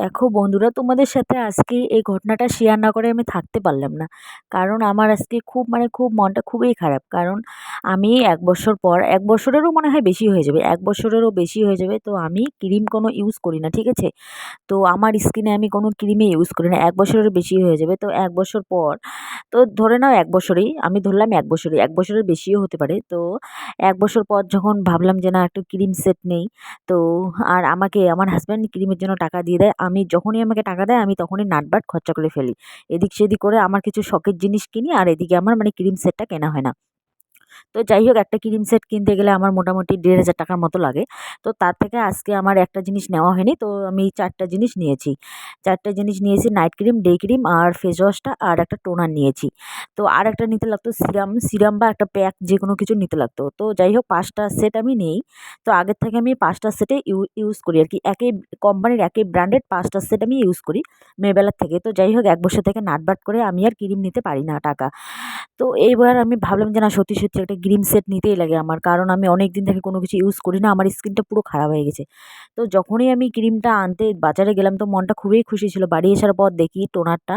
দেখো বন্ধুরা, তোমাদের সাথে আজকে এই ঘটনাটা শেয়ার না করে আমি থাকতে পারলাম না। কারণ আমার আজকে খুব মানে খুব মনটা খুবই খারাপ। কারণ আমি এক বছর পর, এক বছরেরও মনে হয় বেশি হয়ে যাবে, এক বছরেরও বেশি হয়ে যাবে, তো আমি ক্রিম কোনো ইউজ করি না, ঠিক আছে? তো আমার স্কিনে আমি কোনো ক্রিমে ইউজ করি না, এক বছরেরও বেশি হয়ে যাবে, তো এক বছর পর, তো ধরে নাও এক বছরেই, আমি ধরলাম এক বছরই এক বছরের বেশিও হতে পারে, তো এক বছর পর যখন ভাবলাম যে না, একটু ক্রিম সেট নেই, তো আর আমাকে, আমার হাজব্যান্ড ক্রিমের জন্য টাকা দিয়ে দেয় আমি যখনই আমাকে টাকা দেয়, আমি তখনই নাটবাট খরচা করে ফেলি। এদিক সেদিক করে আমার কিছু শখের জিনিস কিনি, আর এদিকে আমার মানে ক্রিম সেটটা কেনা হয় না। তো যাই হোক, একটা ক্রিম সেট কিনতে গেলে আমার মোটামুটি দেড় হাজার টাকার মতো লাগে। তো তার থেকে আজকে আমার একটা জিনিস নেওয়া হয়নি, তো আমি চারটা জিনিস নিয়েছি। চারটা জিনিস নিয়েছি নাইট ক্রিম ডে ক্রিম আর ফেস ওয়াশটা আর একটা টোনার নিয়েছি। তো আর একটা নিতে লাগতো সিরাম সিরাম বা একটা প্যাক যে কোনো কিছু নিতে লাগতো। তো যাই হোক, পাঁচটা সেট আমি নেই। তো আগের থেকে আমি পাঁচটা সেটে ইউজ করি আর কি। একই কোম্পানির একই ব্র্যান্ডেড পাঁচটা সেট আমি ইউজ করি মেবেলার থেকে। তো যাই হোক, এক বছর থেকে নাটবাট করে আমি আর ক্রিম নিতে পারি না টাকা। তো এইবার আমি ভাবলাম যে না, সত্যি সত্যি একটা ক্রিম সেট নিতেই লাগে আমার। কারণ আমি অনেক দিন থেকে কোনো কিছু ইউজ করি না, আমার স্কিনটা পুরো খারাপ হয়ে গেছে। তো যখনই আমি ক্রিমটা আনতে বাজারে গেলাম, তো মনটা খুবই খুশি ছিল। বাড়ি আসার পর দেখি টোনারটা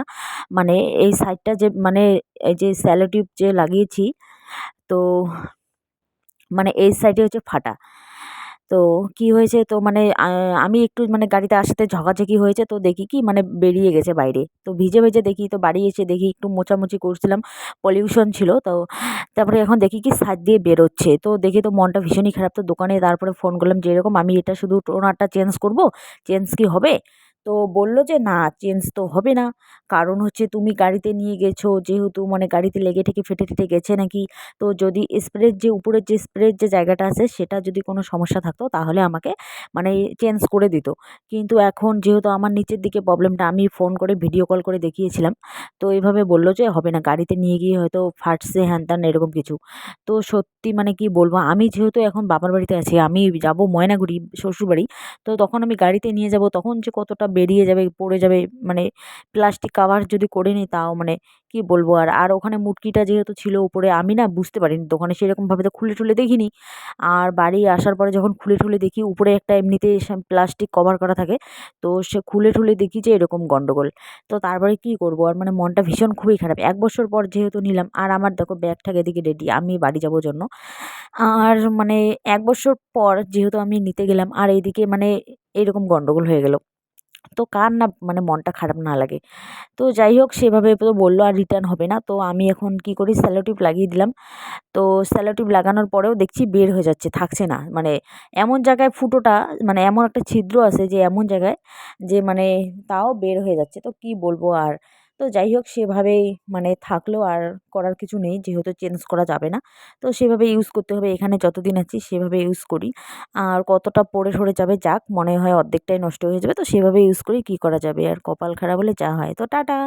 মানে এই সাইডটা যে মানে এই যে স্যালো টিউব যে লাগিয়েছি, তো মানে এই সাইডে হচ্ছে ফাটা। তো কী হয়েছে? তো মানে আমি একটু মানে গাড়িতে আসতে ঝকাঝকি হয়েছে, তো দেখি কি মানে বেরিয়ে গেছে বাইরে। তো ভিজে ভিজে দেখি, তো বাড়ি এসে দেখি একটু মোছামুছি করছিলাম পলিউশন ছিল, তো তারপরে এখন দেখি কি সাইড দিয়ে বেরোচ্ছে। তো দেখি তো মনটা ভীষণই খারাপ, তো দোকানে তারপরে ফোন করলাম যেরকম আমি এটা শুধু টোনারটা চেঞ্জ করব? চেঞ্জ কি হবে? তো বলল যে, না চেঞ্জ তো হবে না। কারণ হচ্ছে তুমি গাড়িতে নিয়ে গেছো, যেহেতু মানে গাড়িতে লেগে ঠেকে ফেটে টেটে গেছে নাকি। তো যদি স্প্রের যে উপরের যে স্প্রের যে, জায়গাটা আছে, সেটা যদি কোনো সমস্যা থাকতো, তাহলে আমাকে মানে চেঞ্জ করে দিত। কিন্তু এখন যেহেতু আমার নিচের দিকে প্রবলেমটা আমি ফোন করে ভিডিও কল করে দেখিয়েছিলাম। তো এভাবে বলল যে, হবে না, গাড়িতে নিয়ে গিয়ে হয়তো ফাটছে, হ্যান ত্যান, এরকম কিছু। তো সত্যি মানে কি বলব, আমি যেহেতু এখন বাবার বাড়িতে আছি, আমি যাব ময়নাগুড়ি, শ্বশুরবাড়ি। তো তখন আমি গাড়িতে নিয়ে যাব, তখন যে কতটা বেরিয়ে যাবে, পড়ে যাবে মানে প্লাস্টিক কাভার যদি করে নিই তাও মানে কি বলব আর আর ওখানে মুটকিটা যেহেতু ছিল উপরে, আমি না বুঝতে পারিনি। দোকানে সেরকমভাবে তো খুলে টুলে দেখিনি। আর বাড়ি আসার পরে যখন খুলে ঠুলে দেখি, উপরে একটা এমনিতে প্লাস্টিক কভার করা থাকে, তো সে খুলে ঠুলে দেখি যে এরকম গন্ডগোল। তো তারপরে কী করব আর মানে মনটা ভীষণ খুবই খারাপ। এক বছর পর যেহেতু নিলাম, আর আমার দেখো ব্যাগটাকে এদিকে রেডি আমি বাড়ি যাব জন্য। আর মানে এক বছর পর যেহেতু আমি নিতে গেলাম, আর এইদিকে মানে এরকম গন্ডগোল হয়ে গেল। তো কার না মানে মনটা খারাপ না লাগে। তো যাই হোক সেভাবে তো বলল আর রিটার্ন হবে না। তো আমি এখন কি করি? স্যালোটিপ লাগিয়ে দিলাম। তো স্যালো টিউব লাগানোর পরেও দেখছি বের হয়ে যাচ্ছে, থাকছে না। মানে এমন জায়গায় ফুটোটা মানে এমন একটা ছিদ্র আছে যে এমন জায়গায় যে মানে তাও বের হয়ে যাচ্ছে। তো কি বলব আর তো যাই হোক সেভাবেই মানে থাকল আর করার কিছু নেই। যেহেতু চেঞ্জ করা যাবে না, তো সেভাবে ইউজ করতে হবে। এখানে যতদিন আছি সেভাবে ইউজ করি। আর কতটা পড়ে সরে যাবে যাক, মনে হয় অর্ধেকটাই নষ্ট হয়ে যাবে। তো সেভাবে ইউজ করি, কী করা যাবে? আর কপাল খারাপ হলে যা হয়। তো টাটা!